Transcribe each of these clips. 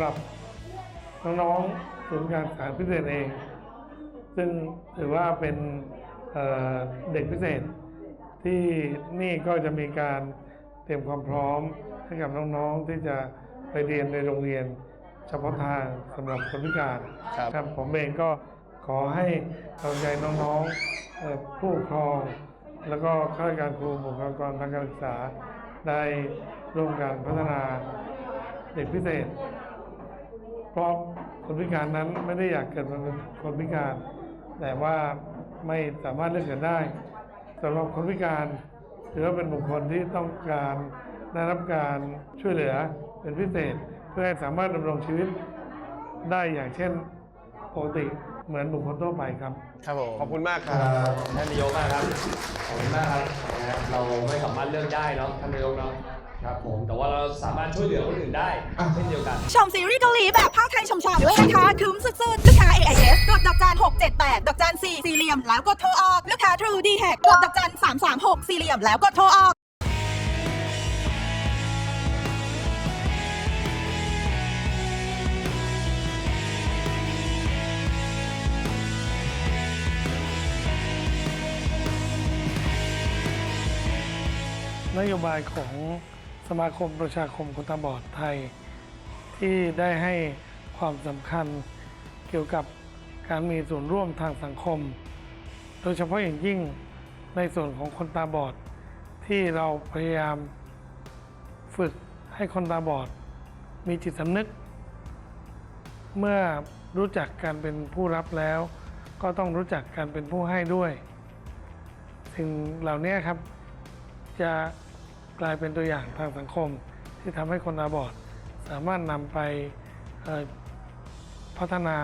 ำหรับน้องๆศูนย์การศึกษาพิเศษเอง ซึ่งถือว่าเป็นเอ่อเด็กพิเศษ ที่นี่ก็จะมีการเตรียมความพร้อมให้กับน้องๆที่จะไปเรียนในโรงเรียนเฉพาะทางสำหรับคนพิการครับครับผมเองก็ขอให้กำลังใจน้องๆเอ่อผู้ปกครอง แล้วก็ข้าราชการครูบุคลากรทางการศึกษาได้ร่วมกันพัฒนาเด็กพิเศษ เพราะคนพิการนั้นไม่ได้อยากเกิดมาเป็นคนพิการ แต่ว่าไม่สามารถเลือกเกิดได้สำหรับคนพิการถือว่าเป็นบุคคลที่ต้องการได้รับการช่วยเหลือเป็นพิเศษ เพื่อให้สามารถดำรงชีวิตได้อย่างเช่นปกติเหมือนบุคคลทั่วไปครับ ครับผมขอบคุณมากครับท่านนายกมากครับ ขอบคุณมากครับนะฮะเราไม่สามารถเลือกได้เนาะท่านนายกเนาะ ครับผมแต่ว่าเราสามารถช่วยเหลือคนอื่นได้เช่นเดียวกัน ชมซีรีส์เกาหลีแบบภาคไทยชมๆด้วยนะคะคุ้มสุดๆลูกค้า AIS กดดอกจัน678ดอกจัน4สี่เหลี่ยมแล้วกดโทรออก ลูกค้า True d h a c กดดอกจัน336สี่เหลี่ยมแล้วกดโทรออกนโยบายของ สมาคมประชาคมคนตาบอดไทย ที่ได้ให้ความสำคัญเกี่ยวกับการมีส่วนร่วมทางสังคม โดยเฉพาะอย่างยิ่งในส่วนของคนตาบอด ที่เราพยายามฝึกให้คนตาบอด มีจิตสำนึก เมื่อรู้จักการเป็นผู้รับแล้ว ก็ต้องรู้จักการเป็นผู้ให้ด้วยสิ่งเหล่านี้ครับจะ กลายเป็นตัวอย่างทางสังคม ที่ทำให้คนตาบอด สามารถนำไปพัฒนา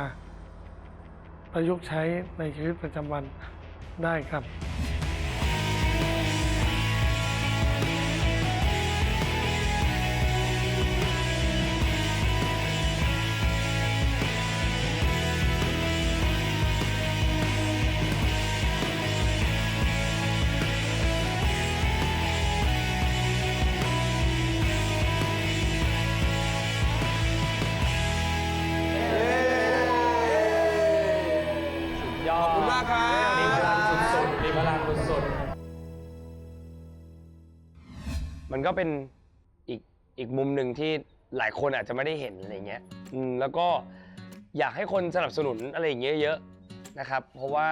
ประยุกต์ใช้ในชีวิตประจำวันได้ครับ ยอดขอบคุณมากครับ มีพลังสุดๆมีพลังสุดมันก็เป็นอีกอีกมุมหนึ่งที่หลายคนอาจจะไม่ได้เห็นอะไรเงี้ยอืมแล้วก็อยากให้คนสนับสนุนอะไรอย่างเงี้ยเยอะนะครับ เพราะว่า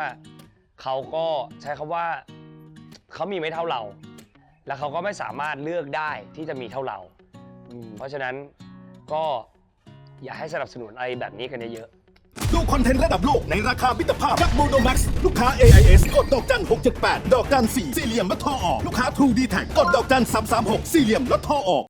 เขาก็ใช้คำว่าเขามีไม่เท่าเรา แล้วเขาก็ไม่สามารถเลือกได้ที่จะมีเท่าเราอืมเพราะฉะนั้นก็อยากให้สนับสนุนอะไรแบบนี้กันเยอะๆ ดูคอนเทนต์ระดับโลกในราคามิตรภาพกับโมโนแม็กซ์ลูกค้า AIS กดดอกจัน678 ดอกจัน4สี่เหลี่ยมแล้วทอออก ลูกค้า True d t แทกกดดอกจัน336 สี่เหลี่ยมแล้วทอออก